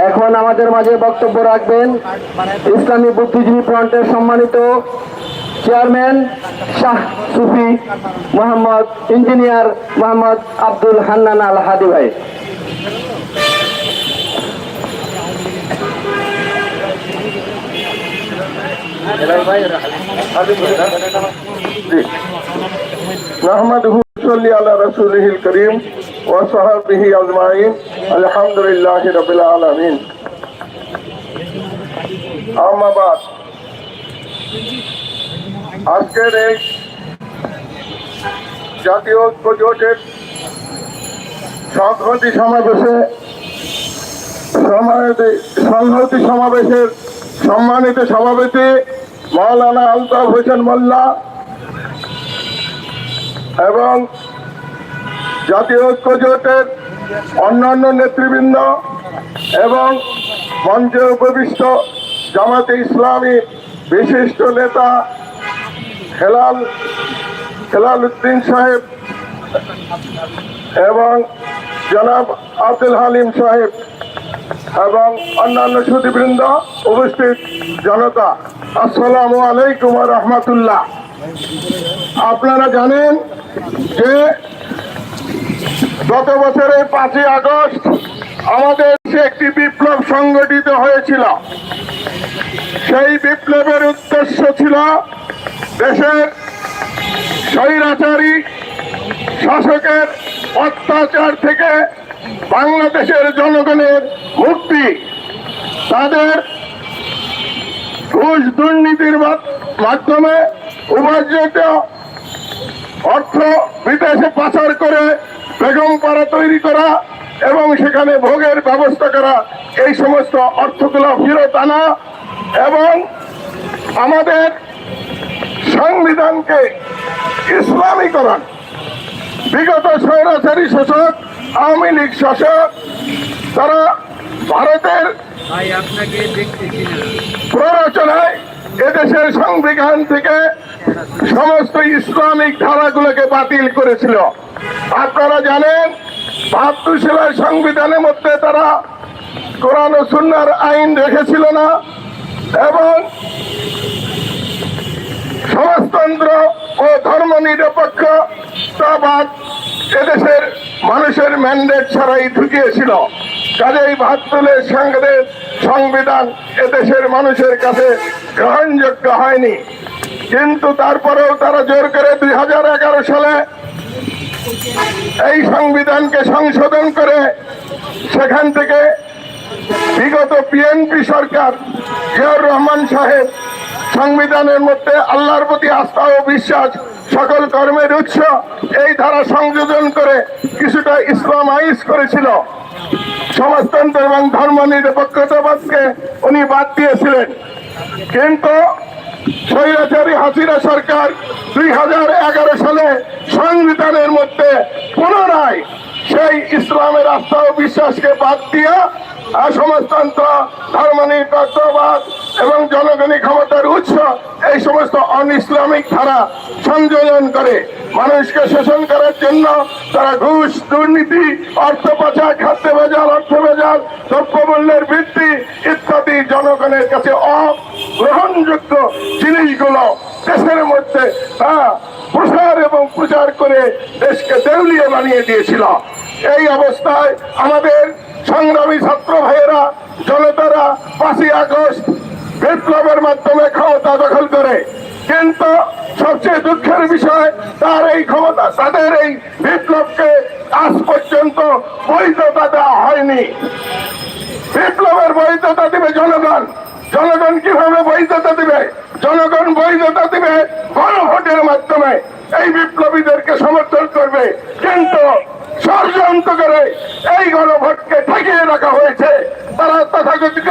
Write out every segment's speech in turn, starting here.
এখন আমাদের মাঝে বক্তব্য রাখবেন ইসলামী বুদ্ধিজীবী ফ্রন্টের সম্মানিত চেয়ারম্যান শাহ সুফি মোহাম্মদ ইঞ্জিনিয়ার মোহাম্মদ আব্দুল হান্নান আল হাদি ভাই মোহাম্মদ صلي على رسوله الكريم وصحبه أجمعين الحمد لله رب العالمين أما بعد আজকের এই জাতীয় ঐক্য জোটের সংহতি সমাবেশে সমাবেশে- সংহতি সমাবেশের সম্মানিত সভাপতি মাওলানা আলতাফ হোসেন মোল্লা এবং জাতীয় ঐক্য জোটের অন্যান্য নেতৃবৃন্দ এবং মঞ্চে উপবিষ্ট জামাতে ইসলামী বিশিষ্ট নেতা হেলাল হেলাল উদ্দিন সাহেব এবং জনাব আব্দুল হালিম সাহেব এবং অন্যান্য সুদীবৃন্দ উপস্থিত জনতা। আসসালামু আলাইকুম রহমতুল্লাহ। আপনারা জানেন যে গত বছরের পাঁচই আগস্ট আমাদের একটি বিপ্লব সংগঠিত হয়েছিল। সেই বিপ্লবের উদ্দেশ্য ছিল দেশের স্বৈরাচারী শাসকের অত্যাচার থেকে বাংলাদেশের জনগণের মুক্তি। তাদের ঘুষ দুর্নীতির মাধ্যমে উপার্জিত অর্থ বিদেশে পাচার করে বেগম পাড়া তৈরি করা এবং সেখানে ভোগের ব্যবস্থা করা এই সমস্ত অর্থগুলো ফেরত আনা এবং আমাদের সংবিধানকে ইসলামীকরণ। বিগত স্বৈরাচারী শাসক আওয়ামী লীগ শাসক তারা ভারতের প্ররোচনায় এদেশের সংবিধান থেকে সমস্ত ইসলামিক ধারাগুলোকে বাতিল করেছিল। আপনারা জানেন, বাহাত্তর সংবিধানের মধ্যে তারা কোরআন সুন্নার আইন রেখেছিল না এবং সমাজতন্ত্র ও ধর্ম নিরপেক্ষতাবাদ এদেশের মানুষের ম্যান্ডেট ছাড়াই ঢুকিয়েছিল। কাজেই বাহাত্তরের সংঘের সংবিধান এদেশের মানুষের কাছে গ্রহণযোগ্য হয়নি। কিন্তু তারপরেও তারা জোর করে দুই হাজার এগারো সালে এই সংবিধানকে সংশোধন করে সেখান থেকে বিগত বিএনপি সরকার জিয়াউর রহমান সাহেব সংবিধানের মধ্যে আল্লাহর প্রতি আস্থা ও বিশ্বাস, সকল কর্মের উৎস এই ধারা সংযোজন করে কিছুটা ইসলামাইজ করেছিল। সমাজতন্ত্র এবং ধর্ম নিরপেক্ষতাবাদকে উনি বাদ দিয়েছিলেন। কিন্তু স্বৈরাচারী হাসিনা সরকার দুই হাজার এগারো সালে সংবিধানের মধ্যে পুনরায় সেই ইসলামের আস্থা ও বিশ্বাসকে বাদ দিয়া সমাজতন্ত্র ধর্ম নিরপেক্ষবাদ এবং জনগণী ক্ষমতার উৎস এই সমস্ত অন ইসলামিক ধারা সংযোজন করে মানুষকে শোষণ করার জন্য তারা ঘুষ দুর্নীতি অর্থ পাচার খাদ্য ভেজাল অর্থ ভেজাল দ্রব্যমূল্যের বৃদ্ধি ইত্যাদি জনগণের কাছে অগ্রহণযোগ্য জিনিসগুলো দেশের মধ্যে হ্যাঁ, প্রসার এবং প্রচার করে দেশকে দেউলিয়ে বানিয়ে দিয়েছিল। এই অবস্থায় আমাদের সংগ্রামী ছাত্র ভাইয়েরা, জনতারা, পাঁচই আগস্ট বিপ্লবের মাধ্যমে ক্ষমতা দখল করে। কিন্তু সবচেয়ে দুঃখের বিষয়, তার এই ক্ষমতা, তাদের এই বিপ্লবকে আজ পর্যন্ত বৈধতা দেওয়া হয়নি। বিপ্লবের বৈধতা দিবে জনগণ। জনগণ কীভাবে বৈধতা দিবে? জনগণ বৈধতা দিবে গণভোটের মাধ্যমে। এই বিপ্লবীদেরকে সমর্থন করবে কিন্তু ষড়যন্ত্র করে এই গণভোটকে ঠেকিয়ে রাখা হয়েছে তারা তথাকথিত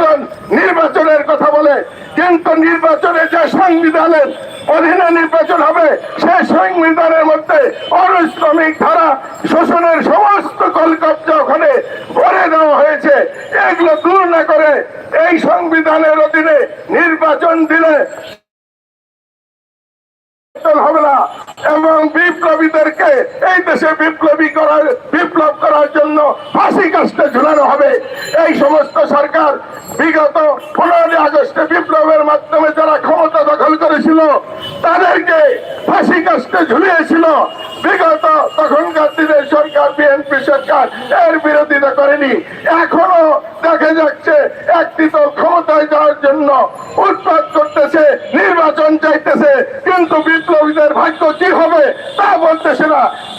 নির্বাচনের কথা বলে কিন্তু নির্বাচনে যে সংবিধানের অধীনে নির্বাচন হবে সেই সংবিধানের মধ্যে অনুশ্রমিক ধারা শোষণের সমস্ত কলকাতা ওখানে ভরে দেওয়া হয়েছে। এগুলো দূর না করে এই সংবিধানের অধীনে নির্বাচন দিলে এবং বিপ্লবীদেরকে এই দেশে বিপ্লবী করার বিপ্লব করার জন্য ফাঁসি কাস্টে ঝুলানো হবে। এই সমস্ত সরকার বিগত পনেরোই আগস্টে বিপ্লবের মাধ্যমে যারা ক্ষমতা দখল করেছিল, তাদেরকে ফাঁসি কাস্টে ঝুলিয়েছিল। বিগত তখনকার দিনের সরকার, বিএনপি সরকার এর বিরোধিতা করেনি। এখনও দেখা যাচ্ছে একটি দল ক্ষমতায় যাওয়ার জন্য উৎপাদ করতেছে নির্বাচন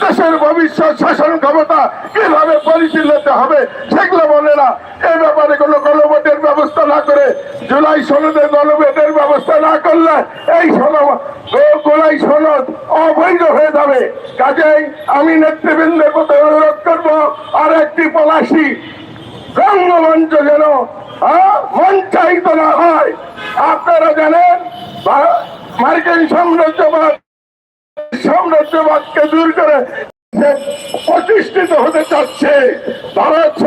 দেশের ভবিষ্যৎ শাসন ক্ষমতা কীভাবে পরিচালিত হবে সেগুলো বলে না। এ ব্যাপারে কোনো গণভোটের ব্যবস্থা না করে জুলাই সনদে গণভোটের ব্যবস্থা না করলে এই সনদ সনদ অবৈধ হয়ে যাবে। কাজেই আমি নেতৃবৃন্দের প্রতি অনুরোধ করব আর একটি পলাশি রঙ্গমঞ্চ যেন মঞ্চায়িত না হয়। আপনারা জানেন মার্কিন সাম্রাজ্যবাদ সাম্রাজ্যবাদকে দূর করে প্রতিষ্ঠিত হতে চাচ্ছে। ভারত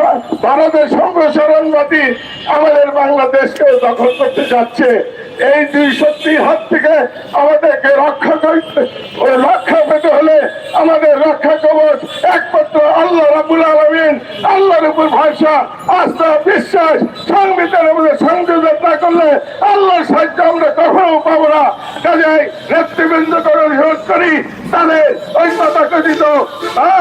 ভারতের সম্প্রসারণবাদী আমাদের বাংলাদেশকে দখল করতে চাচ্ছে। এই দুই শক্তির হাত থেকে আমাদেরকে রক্ষা করতে রক্ষা পেতে হলে আমাদের রক্ষা কবচ একমাত্র আল্লাহ রাবুল আলমিন, আল্লাহর উপর ভরসা, আস্থা, বিশ্বাস সংবিধানের মধ্যে সংযোজন না করলে আল্লাহর সাহায্য আমরা কখনো পাবো না। কাজে নেতৃবৃন্দ করে অনুরোধ করি, তাদের কথা কথিত।